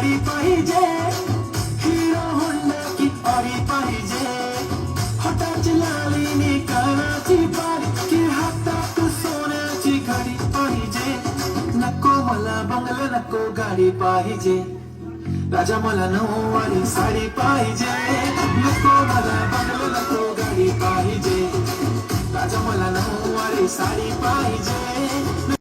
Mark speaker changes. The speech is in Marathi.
Speaker 1: कुठली पाहिजे. हिरो होंडा की ऑडी पाहिजे. हाताची लालीने कानाची पारी की हातात सोन्याची घडी पाहिजे. नको मला बंगला नको गाडी पाहिजे. राजा मला नऊवारी साडी पाहिजे. नको मला बंगला नको गाडी पाहिजे. राजा मला नऊवारी साडी पाहिजे.